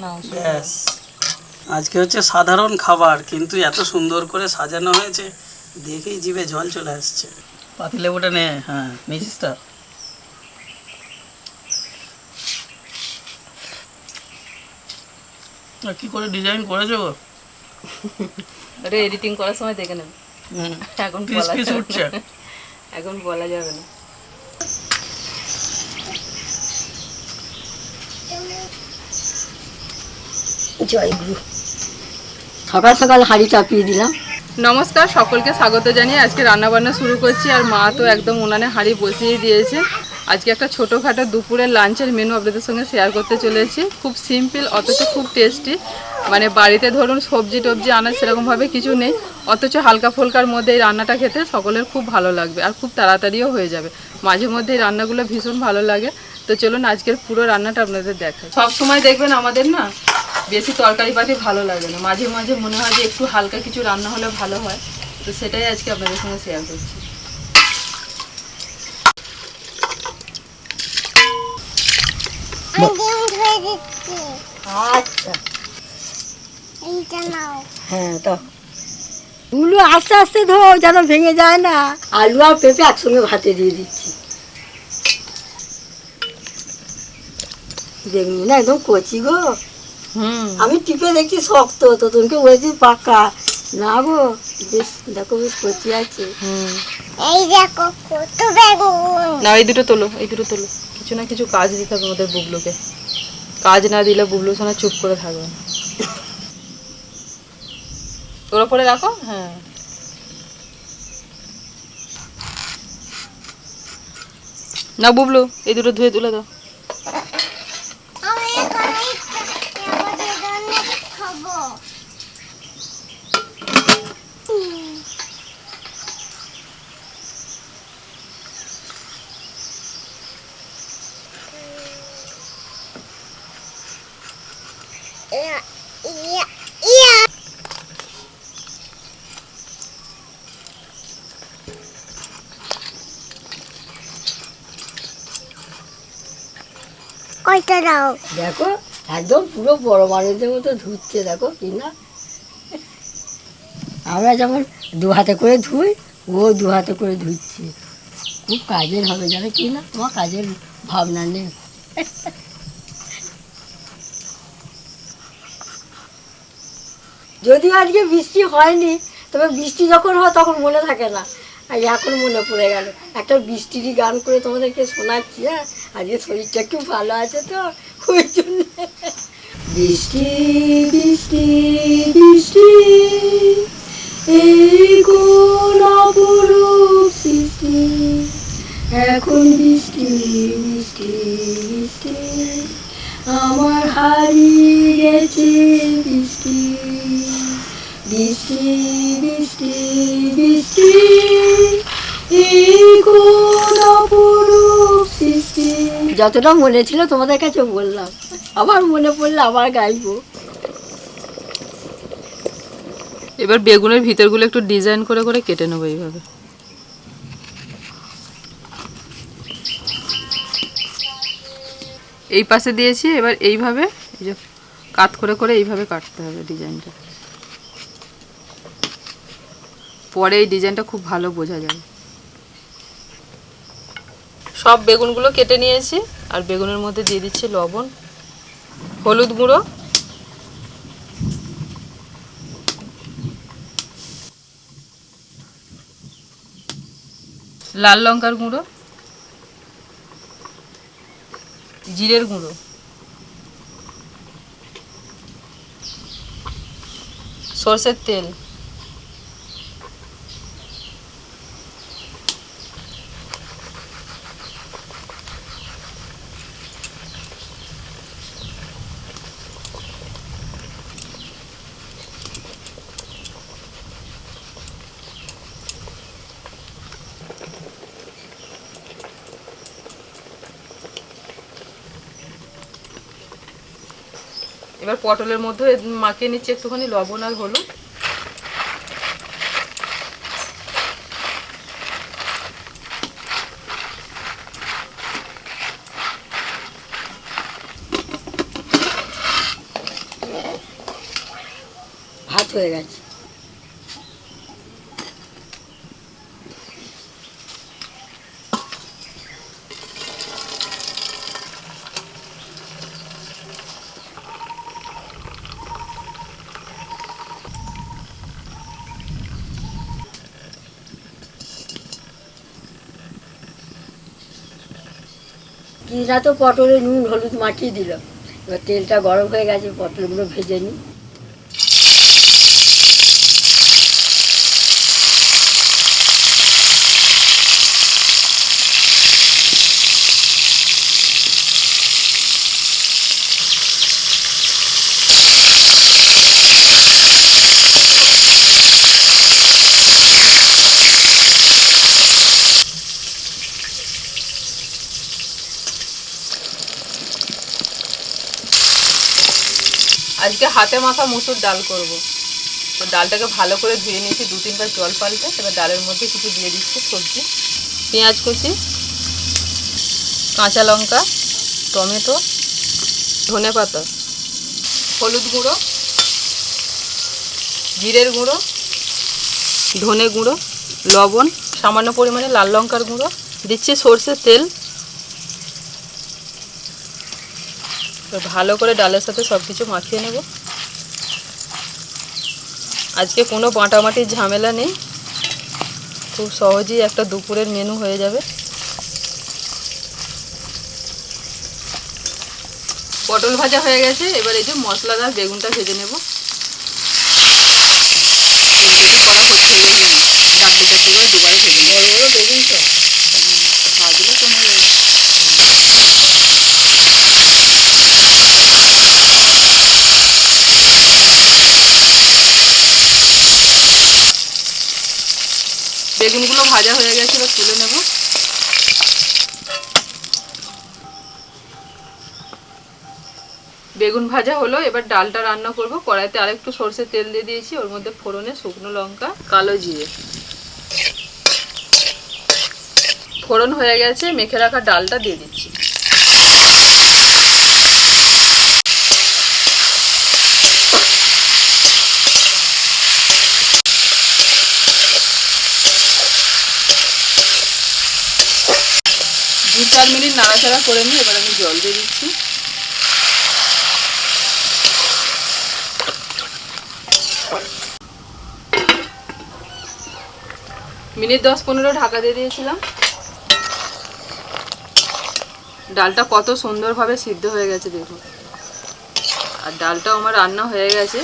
ব্যাস আজকে হচ্ছে সাধারণ খাবার কিন্তু এত সুন্দর করে সাজানো হয়েছে দেখেই জিভে জল চলে আসছে। পাতিলেবুটা নে হ্যাঁ নিয়েছিস তো? আর কি করে ডিজাইন করেছ গো? এডিটিং করার সময় দেখে নেবে। হুম। এখন বলা যাবে উঠছে। না। এখন বলা যাবে না। জয়গুরু। সকাল সকাল হাঁড়ি চাপিয়ে দিলাম। নমস্কার সকলকে স্বাগত জানিয়ে আজকে রান্না বান্না শুরু করছি আর মা তো একদম উনানে হাঁড়ি বসিয়ে দিয়েছে। আজকে একটা ছোটোখাটো দুপুরের লাঞ্চের মেনু আপনাদের সঙ্গে শেয়ার করতে চলেছি। খুব সিম্পল অথচ খুব টেস্টি মানে বাড়িতে ধরুন সবজি টবজি আনার সেরকমভাবে কিছু নেই। অথচ হালকা ফুলকার মধ্যে এই রান্নাটা খেতে সকলের খুব ভালো লাগবে আর খুব তাড়াতাড়িও হয়ে যাবে। মাঝে মধ্যে এই রান্নাগুলো ভীষণ ভালো লাগে। তো চলুন আজকের পুরো রান্নাটা আপনাদের দেখাই। সব সময় দেখবেন আমাদের না বেশি তরকারি পাতি ভালো লাগে না। মাঝে মাঝে মনে হয় যে একটু হালকা কিছু রান্না হলে ভালো হয়। তো সেটাই আজকে আপনাদের সঙ্গে শেয়ার করছি। আচ্ছা। হ্যাঁ তো। গুলো আস্তে আস্তে ধো যেন ভেঙে যায় না। আলু আর পেঁপে একসঙ্গে ভাতে দিয়ে দিচ্ছি। দেখুন না একদম কচি গো। আমি টিপে দেখছি শক্ত তো তোমাকে বলছি পাকা। না গো বেশ দেখো বেশ কচি আছে। হুম। এই দেখো কত বেগুন। না এই দুটো তোলো এই দুটো তোলো। কিছু না কিছু কাজ দিতে হবে আমাদের বুবলুকে। কাজ না দিলে বুবলু সোনা চুপ করে থাকবে না। তোর ওপরে রাখো? হ্যাঁ। না বুবলু এই দুটো ধুয়ে তুলে দাও আমি এখানে আমাদের জন্য খাব ইয়া ইয়া ইয়া কয়টা দাও। দেখো, একদম পুরো বড় মানুষদের মতো ধুচ্ছে, দেখো, কি না? আমরা যেমন দু হাতে করে ধুই, ও দু হাতে করে ধুচ্ছে। খুব কাজের হবে, জানো কি না? তোমার কাজের ভাবনা নেই। যদিও আজকে বৃষ্টি হয়নি, তবে বৃষ্টি যখন হয় তখন মনে থাকে না। আর এখন মনে পড়ে গেল, একটা বৃষ্টিরই গান করে তোমাদেরকে শোনাচ্ছি হ্যাঁ? আজকে শরীরটা একটু ভালো আছে তো, ওই জন্য। বৃষ্টি বৃষ্টি বৃষ্টি, এই কোন সৃষ্টি। এখন বৃষ্টি বৃষ্টি বৃষ্টি, আমার হারিয়ে গেছে বৃষ্টি। বৃষ্টি বৃষ্টি বৃষ্টি যতটা মনে ছিল তোমাদের কাছে বললাম। আবার মনে পড়লে আবার গাইবো। এবার বেগুনের ভিতরগুলো একটু ডিজাইন করে করে কেটে নেব এইভাবে। এই পাশে দিয়েছি, এবার এইভাবে এই যে কাত করে করে এইভাবে কাটতে হবে ডিজাইনটা। পরে এই ডিজাইনটা খুব ভালো বোঝা যাবে। সব বেগুনগুলো কেটে নিয়েছি। আর বেগুনের মধ্যে দিয়ে দিচ্ছি লবণ, হলুদ গুঁড়ো। লাল লঙ্কার গুঁড়ো। জিরের গুঁড়ো। সর্ষের তেল। এবার পটলের মধ্যে মাখিয়ে নিচ্ছে একটুখানি লবণ আর হলুদ। ভাত হয়ে গেছে। কিনা তো পটলে নুন, হলুদ মাখিয়ে দিল। এবার তেলটা গরম হয়ে গেছে, পটলগুলো ভেজে নিই। আজকে হাতে মাখা মুসুর ডাল করব। তো ডালটাকে ভালো করে ধুয়ে নিয়েছি, দু তিনবার জল পাল্টে। এবার ডালের মধ্যে কিছু দিয়ে দিচ্ছি সবজি। পেঁয়াজ কুচি, কাঁচা লঙ্কা, টমেটো, ধনে পাতা, হলুদ গুঁড়ো, জিরের গুঁড়ো, ধনে গুঁড়ো, লবণ, সামান্য পরিমাণে লাল লঙ্কার গুঁড়ো। দিচ্ছি সর্ষের তেল। ভালো করে ডালের সাথে সব কিছু মাখিয়ে নেব। আজকে কোনো বাঁটামাটির ঝামেলা নেই। খুব সহজেই একটা দুপুরের মেনু হয়ে যাবে। পটল ভাজা হয়ে গেছে, এবার এই যে মশলাদার বেগুনটা ভেজে নেব বেগুন করা হচ্ছে ডাক দিতে করে দুবারে ভেজে নেব বড় বড় বেগুন তো ভাজলে কমে যাবে বেগুনগুলো ভাজা হয়ে গেছে এবার তুলে নেব। বেগুন ভাজা হলো, এবার ডালটা রান্না করব। কড়াইতে আরেকটু সর্ষের তেল দিয়ে দিয়েছি, ওর মধ্যে ফোড়নে শুকনো লঙ্কা, কালো জিরে। ফোড়ন হয়ে গেছে, মেখে রাখা ডালটা দিয়ে দিচ্ছি। মিনিট নাড়াচাড়া করে নিই এবার আমি জল দিয়ে দিচ্ছি। মিনিট দশ পনেরো ঢাকা দিয়ে দিয়েছিলাম। ডালটা কত সুন্দরভাবে সিদ্ধ হয়ে গেছে, দেখুন। আর ডালটাও আমার রান্না হয়ে গেছে।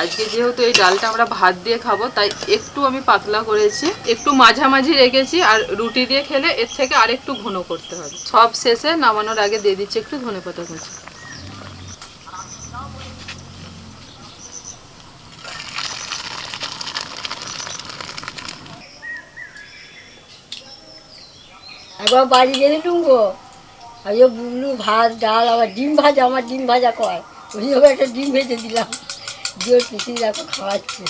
আজকে যেহেতু এই ডালটা আমরা ভাত দিয়ে খাব, তাই একটু আমি পাতলা করেছি। একটু মাঝামাঝি রেখেছি আর রুটি দিয়ে খেলে এর থেকে আর একটু ঘন করতে হবে। সব শেষে নামানোর আগে দিয়ে দিচ্ছি একটু ধনে পাতা কুচি। একবার বাড়ি গেলে টুঙ্গো যে বুবলু ভাত, ডাল, আবার ডিম ভাজা, আমার ডিম ভাজা কয়? ওইভাবে একটা ডিম ভেজে দিলাম। পিসি খাওয়াচ্ছে।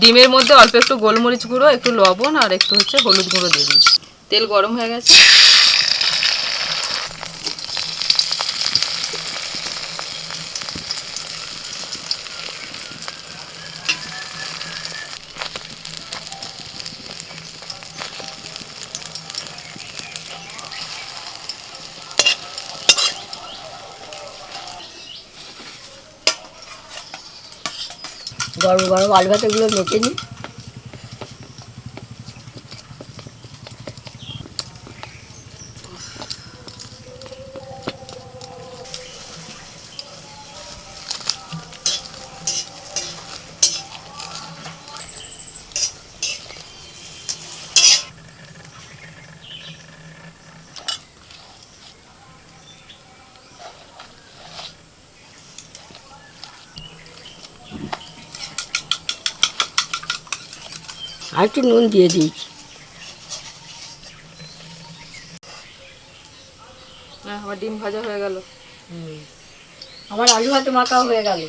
ডিমের মধ্যে অল্প একটু গোলমরিচ গুঁড়ো, একটু লবণ আর একটু হচ্ছে হলুদ গুঁড়ো দিয়ে তেল গরম হয়ে গেছে। গরম গরম আলু ভাতাগুলো মেখে নিই। আর একটু নুন দিয়ে দিয়েছি। হ্যাঁ, আমার ডিম ভাজা হয়ে গেল। আমার আলু ভাতে মাখাও হয়ে গেল।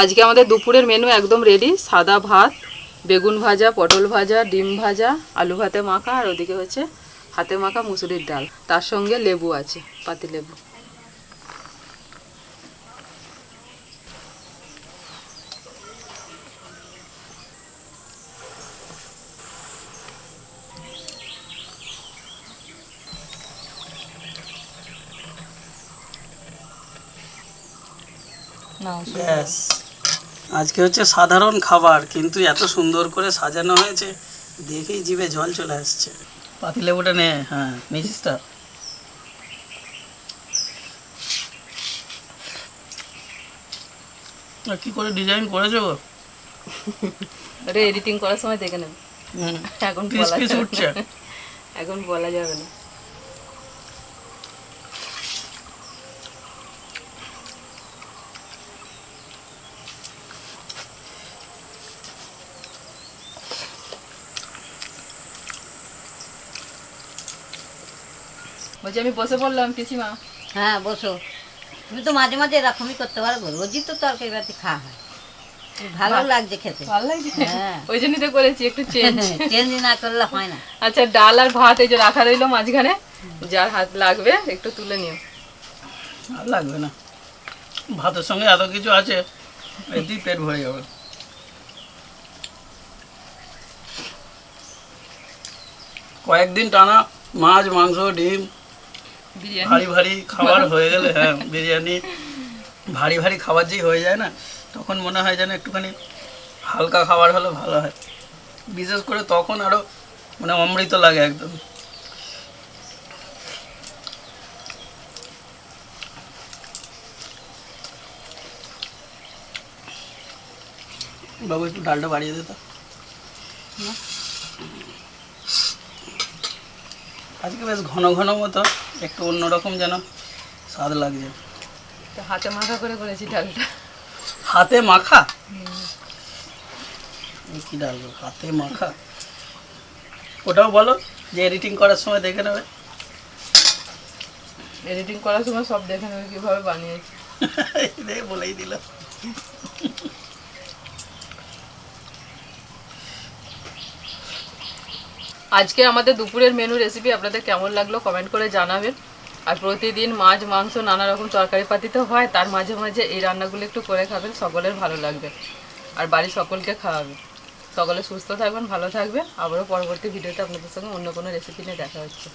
আজকে আমাদের দুপুরের মেনু একদম রেডি সাদা ভাত বেগুন ভাজা পটল ভাজা ডিম ভাজা আলু ভাতে মাখা আর ওদিকে হচ্ছে হাতে মাখা মুসুরির ডাল। তার সঙ্গে লেবু আছে পাতি লেবু। ব্যাস। আজকে হচ্ছে সাধারণ খাবার কিন্তু এত সুন্দর করে সাজানো হয়েছে দেখেই জিভে জল চলে আসছে। পাতিলেবুটা নে হ্যাঁ তো? কি করে ডিজাইন করেছ ওটা এডিটিং করার সময় দেখে নেব। এখন পিস পিস উঠছে। এখন বলা যাবে না। বলছি আমি বসে পড়লাম পিসিমা। হ্যাঁ বসো। তুমি তো মাঝে মাঝে এরকমই করতে পারো রোজই তো তরকারি বাতি খাওয়া হয়। ভালো লাগছে খেতে। ভালো লাগছে? হ্যাঁ। ওই জন্যই তো করেছি একটু চেঞ্জ চেঞ্জ না করলে হয় না। আচ্ছা ডাল আর ভাত এই যে রাখা রইল মাঝখানে যার হাত লাগবে একটু তুলে নিও। আর লাগবে না। ভাতের সঙ্গে এত কিছু আছে এতেই পেট ভরে যাবে। কয়েকদিন টানা মাছ মাংস ডিম বিরিয়ানি। ভারী ভারী খাবার হয়ে গেলে হ্যাঁ বিরিয়ানি ভারী ভারী খাবার যেই হয়ে যায় না তখন মনে হয় যেন একটুখানি হালকা খাবার হলে ভালো হয়। বিশেষ করে তখন আরও মানে অমৃত লাগে একদম। বাবু একটু ডালটা বাড়িয়ে দিত আজকে বেশ ঘন ঘন মতো একটু অন্যরকম যেন স্বাদ লাগছে তো হাতে মাখা করে করেছি ডালটা। হাতে মাখা? কি ডাল হাতে মাখা? ওটাও বলো যে এডিটিং করার সময় দেখে নেবে। এডিটিং করার সময় সব দেখে নেবে কীভাবে বানিয়েছি। দেখে বলেই দিল। আজকে আমাদের দুপুরের মেনু রেসিপি আপনাদের কেমন লাগল কমেন্ট করে জানাবেন। আর প্রতিদিন মাছ, মাংস, নানা রকম তরকারি পাতি তো হয়, তার মাঝে মাঝে এই রান্নাগুলো একটু করে খাবেন, সকলের ভালো লাগবে। আর বাড়ির সকলকে খাওয়াবে সকলে সুস্থ থাকবেন, ভালো থাকবেন। আবারও পরবর্তী ভিডিওতে আপনাদের সঙ্গে অন্য কোনো রেসিপি নিয়ে দেখা হচ্ছে।